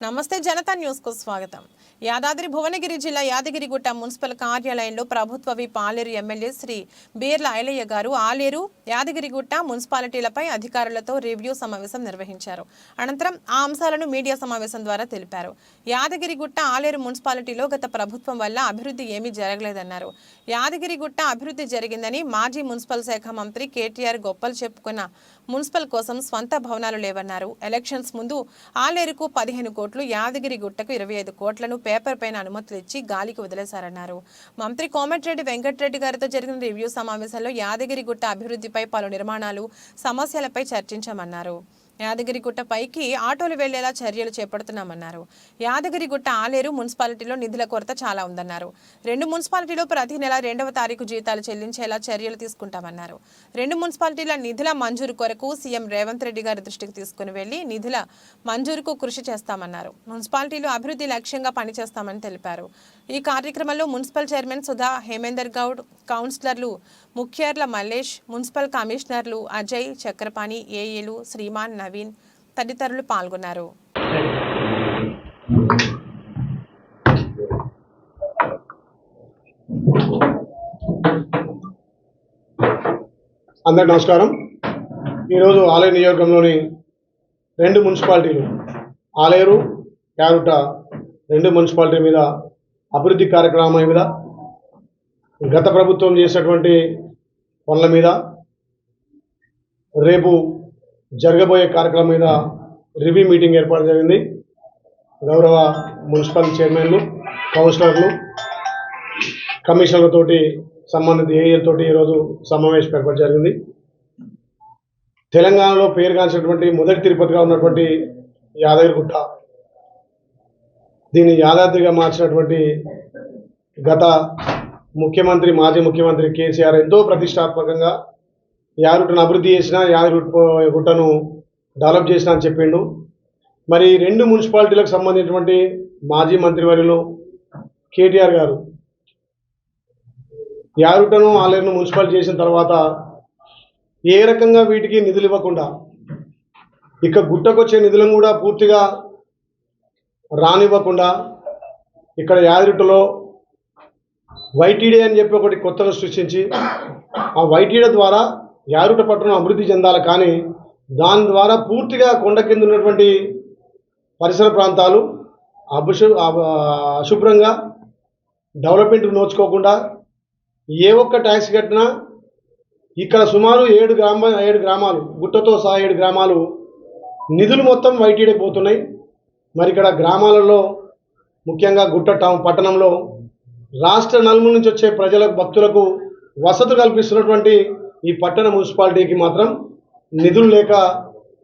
నమస్తే జనతా న్యూస్కు స్వాగతం. యాదాద్రి భువనగిరి జిల్లా యాదగిరిగుట్ట మున్సిపల్ కార్యాలయంలో ప్రభుత్వ విప్ ఆలేరు ఎమ్మెల్యే శ్రీ బీర్ల ఐలయ్య గారు ఆలేరు యాదగిరిగుట్ట మున్సిపాలిటీలపై అధికారులతో రివ్యూ సమావేశం నిర్వహించారు. అనంతరం ఆ అంశాలను మీడియా సమావేశం ద్వారా తెలిపారు. యాదగిరిగుట్ట ఆలేరు మున్సిపాలిటీలో గత ప్రభుత్వం వల్ల అభివృద్ధి ఏమీ జరగలేదన్నారు. యాదగిరిగుట్ట అభివృద్ధి జరిగిందని మాజీ మున్సిపల్ శాఖ మంత్రి కేటీఆర్ గొప్పలు చెప్పుకున్న మున్సిపల్ కోసం స్వంత భవనాలు లేవన్నారు. ఎలక్షన్స్ ముందు ఆలేరుకు పదిహేను కోట్లు యాదగిరి గుట్టకు ఇరవై ఐదు కోట్లను పేపర్ పైన అనుమతులు ఇచ్చి గాలికి వదిలేశారన్నారు. మంత్రి కోమటిరెడ్డి వెంకటరెడ్డి గారితో జరిగిన రివ్యూ సమావేశంలో యాదగిరి గుట్ట అభివృద్ధిపై పలు నిర్మాణాలు సమస్యలపై చర్చించామన్నారు. యాదగిరిగుట్ట పైకి ఆటోలు వెళ్ళేలా చర్యలు చేపడుతున్నామన్నారు. యాదగిరిగుట్ట ఆలేరు మున్సిపాలిటీలో నిధుల కొరత చాలా ఉందన్నారు. రెండు మున్సిపాలిటీలో ప్రతి నెల రెండవ తారీఖు జీతాలు చెల్లించేలా చర్యలు తీసుకుంటామన్నారు. రెండు మున్సిపాలిటీల నిధుల మంజూరు కొరకు సీఎం రేవంత్ రెడ్డి గారి దృష్టికి తీసుకుని వెళ్ళి నిధుల మంజూరుకు కృషి చేస్తామన్నారు. మున్సిపాలిటీలు అభివృద్ధి లక్ష్యంగా పనిచేస్తామని తెలిపారు. ఈ కార్యక్రమంలో మున్సిపల్ చైర్మన్ సుధా హేమేందర్ గౌడ్ కౌన్సిలర్లు ముఖ్యర్ల మల్లేష్ మున్సిపల్ కమిషనర్లు అజయ్ చక్రపాణి ఏఏలు శ్రీమాన్ నవీన్ తదితరులు పాల్గొన్నారు. అందరికి నమస్కారం. ఈరోజు ఆలయ నియోజకంలోని రెండు మున్సిపాలిటీలు ఆలేరు యారుట రెండు మున్సిపాలిటీ మీద అభివృద్ధి కార్యక్రమం మీద గత ప్రభుత్వం చేసినటువంటి పనుల మీద రేపు జరగబోయే కార్యక్రమం మీద రివ్యూ మీటింగ్ ఏర్పాటు జరిగింది. గౌరవ మున్సిపల్ చైర్మన్లు కౌన్సిలర్లు కమిషనర్లతోటి సంబంధిత ఏఏలతోటి ఈరోజు సమావేశం ఏర్పాటు జరిగింది. తెలంగాణలో పేరుగాంచినటువంటి మొదటి తిరుపతిగా ఉన్నటువంటి యాదగిరిగుట్ట దీన్ని యాదాద్రిగా మార్చినటువంటి గత ముఖ్యమంత్రి మాజీ ముఖ్యమంత్రి కేసీఆర్ ఎంతో ప్రతిష్టాత్మకంగా యాదగిరిగుట్టను అభివృద్ధి చేసిన యాదగిరి గుట్టను డెవలప్ చేసిన అని చెప్పిండు. మరి రెండు మున్సిపాలిటీలకు సంబంధించినటువంటి మాజీ మంత్రివర్యులు కేటీఆర్ గారు యారుటను ఆలయను మున్సిపాలిటీ చేసిన తర్వాత ఏ రకంగా వీటికి నిధులు ఇవ్వకుండా ఇక గుట్టకొచ్చే నిధులను కూడా పూర్తిగా రానివ్వకుండా ఇక్కడ యాదిరిటలో వైటీడీ అని చెప్పి ఒకటి కొత్తగా సృష్టించి ఆ వైటీడీ ద్వారా యారుట పట్టణం అభివృద్ధి చెందాలి కానీ దాని ద్వారా పూర్తిగా కొండ కింద ఉన్నటువంటి పరిసర ప్రాంతాలు అభుశు అశుభ్రంగా డెవలప్మెంట్ నోచుకోకుండా ఏ ఒక్క ట్యాక్స్ కట్టినా ఇక్కడ సుమారు ఏడు గ్రామ ఏడు గ్రామాలు గుట్టతో సహా ఏడు గ్రామాలు నిధులు మొత్తం వైటీడీ పోతున్నాయి. మరి ఇక్కడ గ్రామాలలో ముఖ్యంగా గుట్ట టౌన్ పట్టణంలో రాష్ట్ర నలుమూల నుంచి వచ్చే ప్రజలకు భక్తులకు వసతులు కల్పిస్తున్నటువంటి ఈ పట్టణ మున్సిపాలిటీకి మాత్రం నిధులు లేక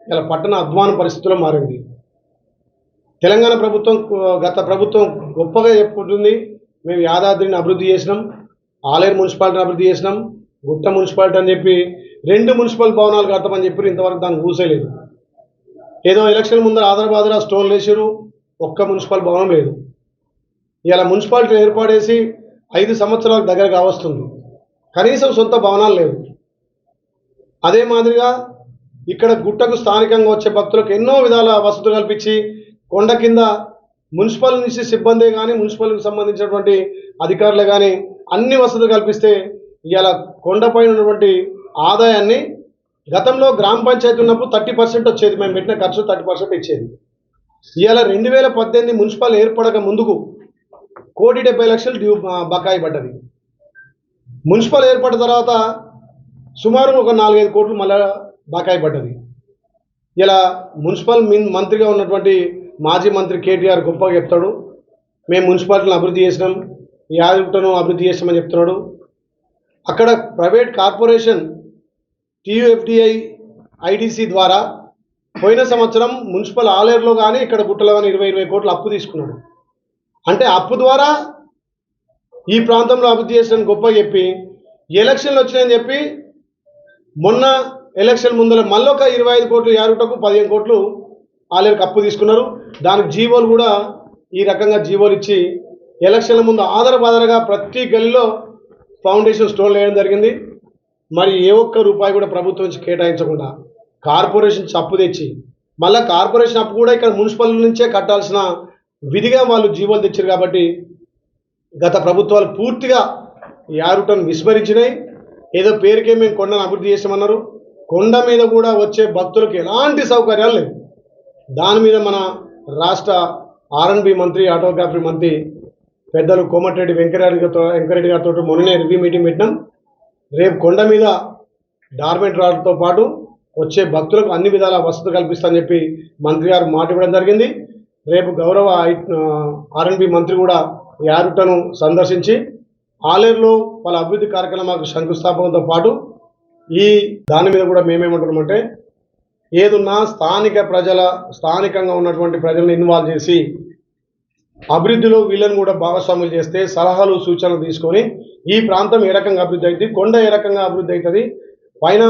ఇలా పట్టణ అధ్వాన పరిస్థితుల్లో మారింది. తెలంగాణ ప్రభుత్వం గత ప్రభుత్వం గొప్పగా చెప్పుకుంటుంది. మేము యాదాద్రిని అభివృద్ధి చేసినాం ఆలేరు మున్సిపాలిటీని అభివృద్ధి చేసినాం గుట్ట మున్సిపాలిటీ అని చెప్పి రెండు మున్సిపల్ భవనాలు కడతామని చెప్పి ఇంతవరకు దాన్ని కూసేలేదు ఏదో ఎలక్షన్ ముందర ఆదరబాదర స్టోన్ వేసారు ఒక్క మున్సిపల్ భవనం లేదు. ఇలా మున్సిపాలిటీ ఏర్పాటేసి ఐదు సంవత్సరాల దగ్గర కావస్తుంది. కనీసం సొంత భవనాలు లేవు. అదే మాదిరిగా ఇక్కడ గుట్టకు స్థానికంగా వచ్చే భక్తులకు ఎన్నో విధాల వసతులు కల్పించి కొండ కింద మున్సిపల్ నుంచి సిబ్బంది కానీ మున్సిపల్కి సంబంధించినటువంటి అధికారులు కానీ అన్ని వసతులు కల్పిస్తే ఇవాళ కొండపైన ఉన్నటువంటి ఆదాయాన్ని గతంలో గ్రామ పంచాయతీ ఉన్నప్పుడు థర్టీ పర్సెంట్ వచ్చేది. మేము పెట్టిన ఖర్చు థర్టీ పర్సెంట్ ఇచ్చేది. ఇవాళ రెండు వేల పద్దెనిమిది మున్సిపల్ ఏర్పడక ముందుకు కోటి డెబ్బై లక్షలు డ్యూ బకాయి పడ్డది. మున్సిపల్ ఏర్పడిన తర్వాత సుమారు ఒక నాలుగైదు కోట్లు మళ్ళా బకాయి పడ్డది. ఇలా మున్సిపల్ మిన్ మంత్రిగా ఉన్నటువంటి మాజీ మంత్రి కేటీఆర్ గొప్పగా చెప్తాడు. మేము మున్సిపాలిటీని అభివృద్ధి చేసినాం. యాదగుట్టను అభివృద్ధి చేస్తామని చెప్తున్నాడు. అక్కడ ప్రైవేట్ కార్పొరేషన్ టీయూఎఫ్డిఐ ఐడిసి ద్వారా పోయిన సంవత్సరం మున్సిపల్ ఆలేరులో కానీ ఇక్కడ గుట్టలో కానీ ఇరవై ఇరవై కోట్లు అప్పు తీసుకున్నాడు. అంటే అప్పు ద్వారా ఈ ప్రాంతంలో అభివృద్ధి చేసిన గొప్ప చెప్పి ఎలక్షన్లు వచ్చినాయని చెప్పి మొన్న ఎలక్షన్ ముందర మళ్ళొక ఇరవై ఐదు కోట్లు యారుటకు పదిహేను కోట్లు ఆలేరుకు అప్పు తీసుకున్నారు. దానికి జీవోలు కూడా ఈ రకంగా జీవోలు ఇచ్చి ఎలక్షన్ల ముందు ఆధార బాధారగా ప్రతి గల్లీలో ఫౌండేషన్ స్టోన్ వేయడం జరిగింది. మరి ఏ ఒక్క రూపాయి కూడా ప్రభుత్వం నుంచి కేటాయించకుండా కార్పొరేషన్ చప్పు అప్పు తెచ్చి మళ్ళీ కార్పొరేషన్ అప్పు కూడా ఇక్కడ మున్సిపల్ నుంచే కట్టాల్సిన విధిగా వాళ్ళు జీవోలు తెచ్చారు కాబట్టి గత ప్రభుత్వాలు పూర్తిగా యారుటను విస్మరించినాయి. ఏదో పేరుకే మేము కొండను అభివృద్ధి చేసామన్నారు కొండ మీద కూడా వచ్చే భక్తులకు ఎలాంటి సౌకర్యాలు లేవు. దాని మీద మన రాష్ట్ర ఆర్ఎన్బి మంత్రి ఆటోగ్రఫీ మంత్రి పెద్దలు కోమటిరెడ్డి వెంకరెడ్డి గారితో వెంకరెడ్డి గారితో మొన్ననే రివ్యూ మీటింగ్ పెట్టినాం. రేపు కొండ మీద డార్మెంట్ రాడ్తో పాటు వచ్చే భక్తులకు అన్ని విధాల వసతులు కల్పిస్తానని చెప్పి మంత్రి గారు మాట ఇవ్వడం జరిగింది. రేపు గౌరవ ఆర్ఎన్బి మంత్రి కూడా యారుటను సందర్శించి ఆలేరులో వాళ్ళ అభివృద్ధి కార్యక్రమాలకు శంకుస్థాపనతో పాటు ఈ దాని మీద కూడా మేమేమంటున్నామంటే ఏదున్నా స్థానిక ప్రజల స్థానికంగా ఉన్నటువంటి ప్రజలను ఇన్వాల్వ్ చేసి అభివృద్ధిలో వీళ్ళని కూడా భాగస్వాములు చేస్తే సలహాలు సూచనలు తీసుకొని ఈ ప్రాంతం ఏ రకంగా అభివృద్ధి అవుతుంది కొండ ఏ రకంగా అభివృద్ధి అవుతుంది పైన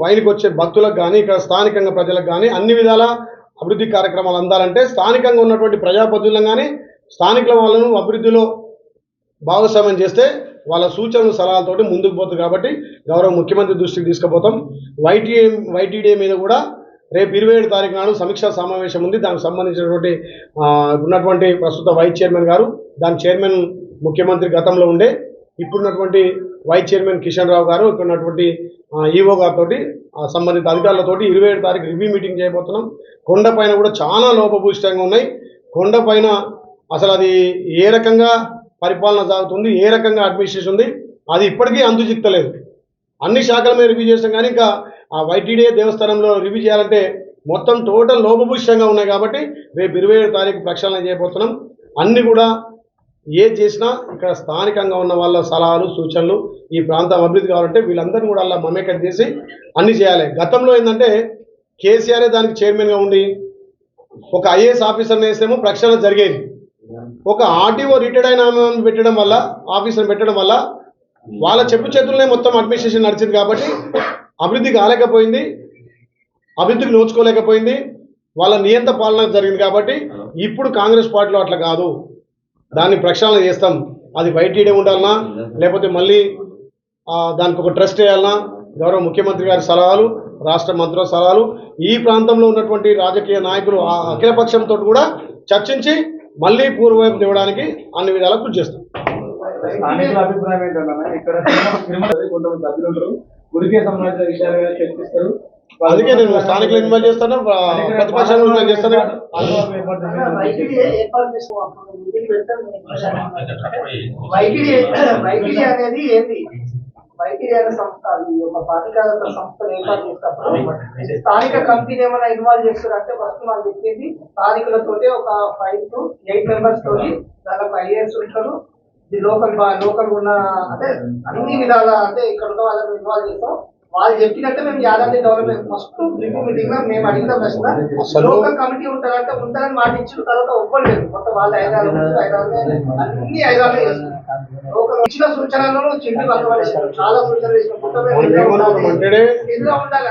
పైనకి వచ్చే భక్తులకు కానీ ఇక్కడ స్థానికంగా ప్రజలకు కానీ అన్ని విధాల అభివృద్ధి కార్యక్రమాలు అందాలంటే స్థానికంగా ఉన్నటువంటి ప్రజాప్రతినిధులను కానీ స్థానికుల వాళ్ళను అభివృద్ధిలో భాగస్వామ్యం చేస్తే వాళ్ళ సూచనలు సలహాలతోటి ముందుకు పోతుంది కాబట్టి గౌరవ ముఖ్యమంత్రి దృష్టికి తీసుకుపోతాం. వైటీఏ వైటీడీఏ మీద కూడా రేపు ఇరవై ఏడు తారీఖు నాడు సమీక్షా సమావేశం ఉంది. దానికి సంబంధించినటువంటి ఉన్నటువంటి ప్రస్తుత వైస్ చైర్మన్ గారు దాని చైర్మన్ ముఖ్యమంత్రి గతంలో ఉండే ఇప్పుడున్నటువంటి వైస్ చైర్మన్ కిషన్ రావు గారు ఇక్కడ ఉన్నటువంటి ఈఓ గారితో సంబంధిత అధికారులతోటి ఇరవై ఏడు తారీఖు రివ్యూ మీటింగ్ చేయబోతున్నాం. కొండపైన కూడా చాలా లోపభూయిష్టంగా ఉన్నాయి. కొండపైన అసలు అది ఏ రకంగా పరిపాలన సాగుతుంది ఏ రకంగా అడ్మినిస్ట్రేషన్ ఉంది అది ఇప్పటికీ అందుచిక్తలేదు అన్ని శాఖల మీద రివ్యూ చేస్తాం కానీ ఇంకా ఆ వైటీడీఏ దేవస్థానంలో రివ్యూ చేయాలంటే మొత్తం టోటల్ లోపభుష్యంగా ఉన్నాయి కాబట్టి రేపు ఇరవై ఏడు తారీఖు ప్రక్షాళన చేయబోతున్నాం. అన్ని కూడా ఏ చేసినా ఇక్కడ స్థానికంగా ఉన్న వాళ్ళ సలహాలు సూచనలు ఈ ప్రాంతం అభివృద్ధి కావాలంటే వీళ్ళందరినీ కూడా అలా మమేకం చేసి అన్ని చేయాలి. గతంలో ఏంటంటే కేసీఆరే దానికి చైర్మన్గా ఉండి ఒక ఐఏఎస్ ఆఫీసర్ని వేసేమో ప్రక్షాళన జరిగేది. ఒక ఆర్టీఓ రిటైర్డ్ అయిన పెట్టడం వల్ల ఆఫీసర్ పెట్టడం వల్ల వాళ్ళ చెప్పు చేతుల్లోనే మొత్తం అడ్మినిస్ట్రేషన్ నడిచింది కాబట్టి అభివృద్ధి కాలేకపోయింది అభివృద్ధికి నోచుకోలేకపోయింది వాళ్ళ నియంత పాలన జరిగింది కాబట్టి ఇప్పుడు కాంగ్రెస్ పార్టీలో అట్లా కాదు. దాన్ని ప్రక్షాళన చేస్తాం. అది వైటీడీ ఉండాలన్నా లేకపోతే మళ్ళీ దానికి ఒక ట్రస్ట్ వేయాలన్నా గౌరవ ముఖ్యమంత్రి గారి సలహాలు రాష్ట్ర మంత్రుల సలహాలు ఈ ప్రాంతంలో ఉన్నటువంటి రాజకీయ నాయకులు ఆ అఖిలపక్షంతో కూడా చర్చించి మళ్ళీ పూర్వవైపు తేవడానికి అన్ని విధాలా కృషి చేస్తాం. స్థానికుల అభిప్రాయం ఏంటన్నా ఇక్కడ తిరుమల కొంతమంది సభ్యులు ఉంటారు. గుడికే సంబంధించిన విషయాలు చర్చిస్తారు. అందుకే నేను స్థానికులు ఇన్వాల్వ్ చేస్తాను ఇన్వాల్వ్ చేస్తాను. అనేది ఏంది? అనే సంస్థ అది ఒక పాతికారత సంస్థ ఏర్పాటు చేసినప్పుడు స్థానిక కంపెనీ ఏమైనా ఇన్వాల్వ్ చేస్తారంటే ఫస్ట్ మనం చెప్పింది స్థానికులతోటి ఒక ఫైవ్ టు ఎయిట్ మెంబర్స్ తోటి దానికి ఐఏఎస్ ఉంటారు. ఇది లోకల్ లోకల్ ఉన్న అంటే అన్ని విధాల అంటే ఇక్కడ ఉన్న వాళ్ళని ఇన్వాల్వ్ చేస్తాం. వాళ్ళు చెప్పినట్టే మేము యాదాద్రి డెవలప్మెంట్ ఫస్ట్ రివ్యూ మీటింగ్లో మేము అడిగిన ప్రశ్న లోకల్ కమిటీ ఉంటారంటే ఉంటారని మాట ఇచ్చిన తర్వాత ఒప్పలేదు మొత్తం వాళ్ళు ఐదారు ఐదారు అన్ని ఐదారు చేస్తున్నారు లోకల్ ఇచ్చిన సూచనలను పడేసారు. చాలా సూచనలు చేసిన. ఇందులో ఉండాలి.